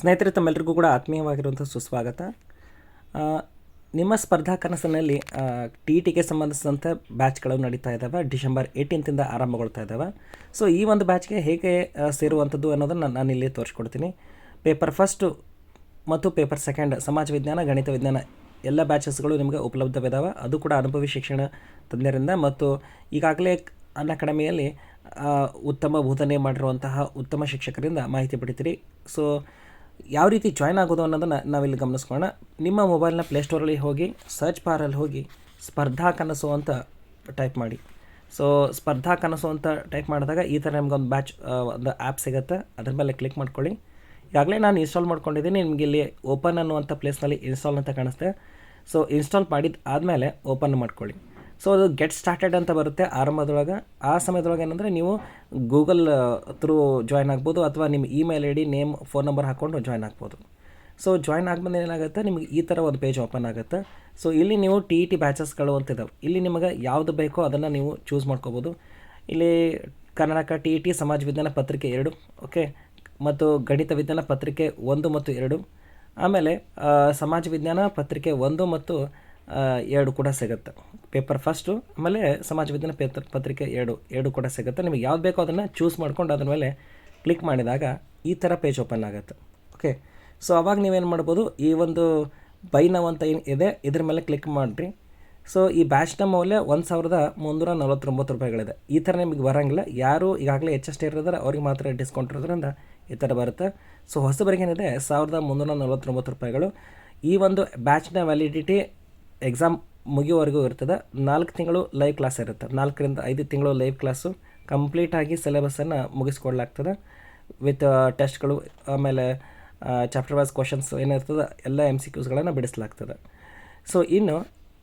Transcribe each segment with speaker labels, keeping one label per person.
Speaker 1: ಸ್ನೇಹಿತರೆ ತಮ್ಮೆಲ್ಲರಿಗೂ ಕೂಡ ಆತ್ಮೀಯವಾಗಿರುವಂಥ ಸುಸ್ವಾಗತ. ನಿಮ್ಮ ಸ್ಪರ್ಧಾ ಕನಸಿನಲ್ಲಿ ಟಿ ಟಿಗೆ ಸಂಬಂಧಿಸಿದಂಥ ಬ್ಯಾಚ್ಗಳು ನಡೀತಾ ಇದ್ದಾವೆ ಡಿಸೆಂಬರ್ ಏಯ್ಟೀನ್ತಿಂದ ಆರಂಭಗೊಳ್ತಾ ಇದ್ದಾವೆ ಸೊ ಈ ಒಂದು ಬ್ಯಾಚ್ಗೆ ಹೇಗೆ ಸೇರುವಂಥದ್ದು ಅನ್ನೋದನ್ನು ನಾನು ಇಲ್ಲಿ ತೋರಿಸ್ಕೊಡ್ತೀನಿ. ಪೇಪರ್ ಫಸ್ಟು ಮತ್ತು ಪೇಪರ್ ಸೆಕೆಂಡ್ ಸಮಾಜ ವಿಜ್ಞಾನ, ಗಣಿತ ವಿಜ್ಞಾನ ಎಲ್ಲ ಬ್ಯಾಚಸ್ಗಳು ನಿಮಗೆ ಉಪಲಬ್ಧವಿದ್ದಾವೆ ಅದು ಕೂಡ ಅನುಭವಿ ಶಿಕ್ಷಣ ತಜ್ಞರಿಂದ ಮತ್ತು ಈಗಾಗಲೇ ಅನ್ ಅಕಾಡೆಮಿಯಲ್ಲಿ ಉತ್ತಮ ಬೋಧನೆ ಮಾಡಿರುವಂತಹ ಉತ್ತಮ ಶಿಕ್ಷಕರಿಂದ ಮಾಹಿತಿ ಪಡಿತೀರಿ. ಸೊ ಯಾವ ರೀತಿ ಜಾಯ್ನ್ ಆಗೋದು ಅನ್ನೋದನ್ನು ನಾವಿಲ್ಲಿ ಗಮನಿಸ್ಕೊಳ್ಳೋಣ. ನಿಮ್ಮ ಮೊಬೈಲ್ನ ಪ್ಲೇಸ್ಟೋರಲ್ಲಿ ಹೋಗಿ ಸರ್ಚ್ ಬಾರಲ್ಲಿ ಹೋಗಿ, ಸ್ಪರ್ಧಾ ಕನಸು ಅಂತ ಟೈಪ್ ಮಾಡಿ. ಸೊ ಸ್ಪರ್ಧಾ ಕನಸು ಅಂತ ಟೈಪ್ ಮಾಡಿದಾಗ ಈ ಥರ ನಿಮ್ಗೊಂದು ಬ್ಯಾಚ್ ಒಂದು ಆ್ಯಪ್ ಸಿಗುತ್ತೆ. ಅದ್ರ ಮೇಲೆ ಕ್ಲಿಕ್ ಮಾಡ್ಕೊಳ್ಳಿ. ಈಗಾಗಲೇ ನಾನು ಇನ್ಸ್ಟಾಲ್ ಮಾಡ್ಕೊಂಡಿದ್ದೀನಿ. ನಿಮಗೆ ಇಲ್ಲಿ ಓಪನ್ ಅನ್ನುವಂಥ ಪ್ಲೇಸ್ನಲ್ಲಿ ಇನ್ಸ್ಟಾಲ್ ಅಂತ ಕಾಣಿಸ್ತೆ. ಸೊ ಇನ್ಸ್ಟಾಲ್ ಮಾಡಿದ ಆದಮೇಲೆ ಓಪನ್ ಮಾಡ್ಕೊಳ್ಳಿ. ಸೊ ಅದು ಗೆಟ್ ಸ್ಟಾರ್ಟೆಡ್ ಅಂತ ಬರುತ್ತೆ ಆರಂಭದೊಳಗೆ. ಆ ಸಮಯದೊಳಗೆ ಏನಂದರೆ ನೀವು ಗೂಗಲ್ ಥ್ರೂ ಜಾಯ್ನ್ ಆಗ್ಬೋದು ಅಥವಾ ನಿಮ್ಮ email I D name phone number ಹಾಕ್ಕೊಂಡು ಜಾಯ್ನ್ ಆಗ್ಬೋದು. ಸೊ ಜಾಯ್ನ್ ಆಗ್ಬಂದು ಏನಾಗುತ್ತೆ? ನಿಮಗೆ ಈ ಥರ ಒಂದು ಪೇಜ್ ಓಪನ್ ಆಗುತ್ತೆ. ಸೊ ಇಲ್ಲಿ ನೀವು ಟಿ ಇ ಟಿ ಬ್ಯಾಚಸ್ಗಳು ಅಂತ ಇದಾವೆ. ಇಲ್ಲಿ ನಿಮಗೆ ಯಾವುದು ಬೇಕೋ ಅದನ್ನು ನೀವು ಚೂಸ್ ಮಾಡ್ಕೋಬೋದು. ಇಲ್ಲಿ ಕರ್ನಾಟಕ ಟಿ ಇ ಟಿ ಸಮಾಜ ವಿಜ್ಞಾನ ಪತ್ರಿಕೆ ಎರಡು ಓಕೆ ಮತ್ತು ಗಣಿತ ವಿಜ್ಞಾನ ಪತ್ರಿಕೆ ಒಂದು ಮತ್ತು ಎರಡು. ಆಮೇಲೆ ಸಮಾಜ ವಿಜ್ಞಾನ ಪತ್ರಿಕೆ ಒಂದು ಮತ್ತು ಎರಡು ಕೂಡ ಸಿಗುತ್ತೆ. ಪೇಪರ್ ಫಸ್ಟು ಆಮೇಲೆ ಸಮಾಜ ವಿಜ್ಞಾನ ಪೇಪರ್ ಪತ್ರಿಕೆ ಎರಡು ಎರಡು ಕೂಡ ಸಿಗುತ್ತೆ. ನಿಮಗೆ ಯಾವ್ದು ಬೇಕೋ ಅದನ್ನು ಚೂಸ್ ಮಾಡ್ಕೊಂಡು ಅದ್ರ ಮೇಲೆ ಕ್ಲಿಕ್ ಮಾಡಿದಾಗ ಈ ಥರ ಪೇಜ್ ಓಪನ್ ಆಗುತ್ತೆ. ಓಕೆ ಸೊ ಅವಾಗ ನೀವೇನು ಮಾಡ್ಬೋದು? ಈ ಒಂದು ಬೈ ನವ್ ಅಂತ ಏನು ಇದೆ, ಇದ್ರ ಮೇಲೆ ಕ್ಲಿಕ್ ಮಾಡಿರಿ. ಸೊ ಈ ಬ್ಯಾಚ್ನ ಮೌಲ್ಯ ಒಂದು ಸಾವಿರದ ಮುನ್ನೂರ ನಲವತ್ತೊಂಬತ್ತು ರೂಪಾಯಿಗಳಿದೆ. ಈ ಥರ ನಿಮಗೆ ಬರೋಂಗಿಲ್ಲ. ಯಾರು ಈಗಾಗಲೇ ಎಚ್ ಎಸ್ ಟಿ ಇರೋದ್ರೆ, ಅವ್ರಿಗೆ ಮಾತ್ರ ಡಿಸ್ಕೌಂಟ್ ಇರೋದ್ರಿಂದ ಈ ಥರ ಬರುತ್ತೆ. ಸೊ ಹೊಸಬರಿಗೆ ಏನಿದೆ, ಸಾವಿರದ ಮುನ್ನೂರ ನಲ್ವತ್ತೊಂಬತ್ತು ರೂಪಾಯಿಗಳು. ಈ ಒಂದು ಬ್ಯಾಚ್ನ ವ್ಯಾಲಿಡಿಟಿ ಎಕ್ಸಾಮ್ ಮುಗಿಯುವವರೆಗೂ ಇರ್ತದೆ. ನಾಲ್ಕು ತಿಂಗಳು ಲೈವ್ ಕ್ಲಾಸ್ ಇರುತ್ತೆ. ನಾಲ್ಕರಿಂದ ಐದು ತಿಂಗಳು ಲೈವ್ ಕ್ಲಾಸು ಕಂಪ್ಲೀಟಾಗಿ ಸಿಲೆಬಸ್ಸನ್ನು ಮುಗಿಸ್ಕೊಡ್ಲಾಗ್ತದೆ. ವಿತ್ ಟೆಸ್ಟ್ಗಳು ಆಮೇಲೆ ಚಾಪ್ಟರ್ ವೈಸ್ ಕ್ವಶನ್ಸ್ ಏನಿರ್ತದೆ, ಎಲ್ಲ ಎಂ ಸಿ ಕ್ಯೂಸ್ಗಳನ್ನು ಬಿಡಿಸಲಾಗ್ತದೆ. ಸೊ ಇನ್ನು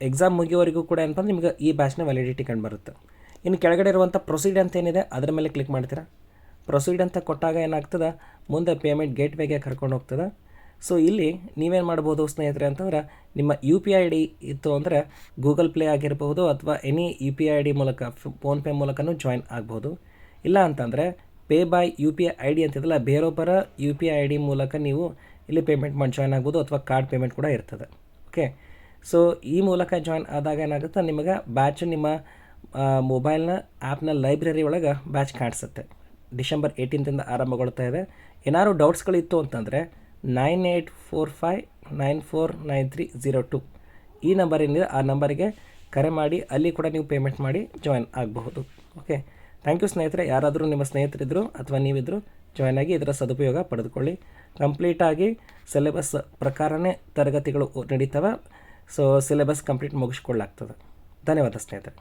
Speaker 1: ಎಕ್ಸಾಮ್ ಮುಗಿಯೋವರೆಗೂ ಕೂಡ ಏನಪ್ಪ ನಿಮಗೆ ಈ ಬ್ಯಾಚ್ನ ವ್ಯಾಲಿಡಿಟಿ ಕಂಡು ಬರುತ್ತೆ ಇನ್ನು ಕೆಳಗಡೆ ಇರುವಂಥ ಪ್ರೊಸೀಡ್ ಅಂತ ಏನಿದೆ, ಅದರ ಮೇಲೆ ಕ್ಲಿಕ್ ಮಾಡ್ತೀರಾ? ಪ್ರೊಸೀಡ್ ಅಂತ ಕೊಟ್ಟಾಗ ಏನಾಗ್ತದೆ? ಮುಂದೆ ಪೇಮೆಂಟ್ ಗೇಟ್ ವೇಗೆ ಕರ್ಕೊಂಡು ಹೋಗ್ತದೆ. ಸೊ ಇಲ್ಲಿ ನೀವೇನು ಮಾಡ್ಬೋದು ಸ್ನೇಹಿತರೆ ಅಂತಂದ್ರೆ, ನಿಮ್ಮ ಯು ಪಿ ಐ ಡಿ ಇತ್ತು ಅಂದರೆ ಗೂಗಲ್ ಪ್ಲೇ ಆಗಿರ್ಬೋದು ಅಥವಾ any U P I I ಮೂಲಕ ಫೋನ್ಪೇ ಮೂಲಕನೂ ಜಾಯ್ನ್ ಆಗ್ಬೋದು. ಇಲ್ಲ ಅಂತಂದರೆ pay by U P I I D ಅಂತಿದ್ದಲ್ಲ ಬೇರೊಬ್ಬರ ಯು ಪಿ ಐ ಡಿ ಮೂಲಕ ನೀವು ಇಲ್ಲಿ ಪೇಮೆಂಟ್ ಮಾಡಿ ಜಾಯ್ನ್ ಆಗ್ಬೋದು ಅಥವಾ ಕಾರ್ಡ್ ಪೇಮೆಂಟ್ ಕೂಡ ಇರ್ತದೆ. ಓಕೆ ಸೊ ಈ ಮೂಲಕ ಜಾಯ್ನ್ ಆದಾಗ ಏನಾಗುತ್ತೆ? ನಿಮಗೆ ಬ್ಯಾಚ್ ನಿಮ್ಮ ಮೊಬೈಲ್ನ ಆ್ಯಪ್ನ ಲೈಬ್ರರಿ ಒಳಗೆ ಬ್ಯಾಚ್ ಕಾಣಿಸುತ್ತೆ. ಡಿಸೆಂಬರ್ ಏಯ್ಟೀನ್ತಿಂದ ಆರಂಭಗೊಳ್ತಾ ಇದೆ. ಏನಾದ್ರು ಡೌಟ್ಸ್ಗಳಿತ್ತು ಅಂತಂದರೆ nine eight four five nine four nine three zero two. ಈ ನಂಬರ್ ಏನಿದೆ ಆ ನಂಬರಿಗೆ ಕರೆ ಮಾಡಿ, ಅಲ್ಲಿ ಕೂಡ ನೀವು ಪೇಮೆಂಟ್ ಮಾಡಿ ಜಾಯ್ನ್ ಆಗಬಹುದು. ಓಕೆ ಥ್ಯಾಂಕ್ ಯು ಸ್ನೇಹಿತರೆ. ಯಾರಾದರೂ ನಿಮ್ಮ ಸ್ನೇಹಿತರಿದ್ದರು ಅಥವಾ ನೀವಿದ್ದರು ಜಾಯ್ನ್ ಆಗಿ ಇದರ ಸದುಪಯೋಗ ಪಡೆದುಕೊಳ್ಳಿ. ಕಂಪ್ಲೀಟಾಗಿ ಸಿಲೆಬಸ್ ಪ್ರಕಾರನೇ ತರಗತಿಗಳು ನಡೀತವೆ. ಸೊ ಸಿಲೆಬಸ್ ಕಂಪ್ಲೀಟ್ ಮುಗಿಸ್ಕೊಳ್ಳಾಗ್ತದೆ ಧನ್ಯವಾದ ಸ್ನೇಹಿತರೆ.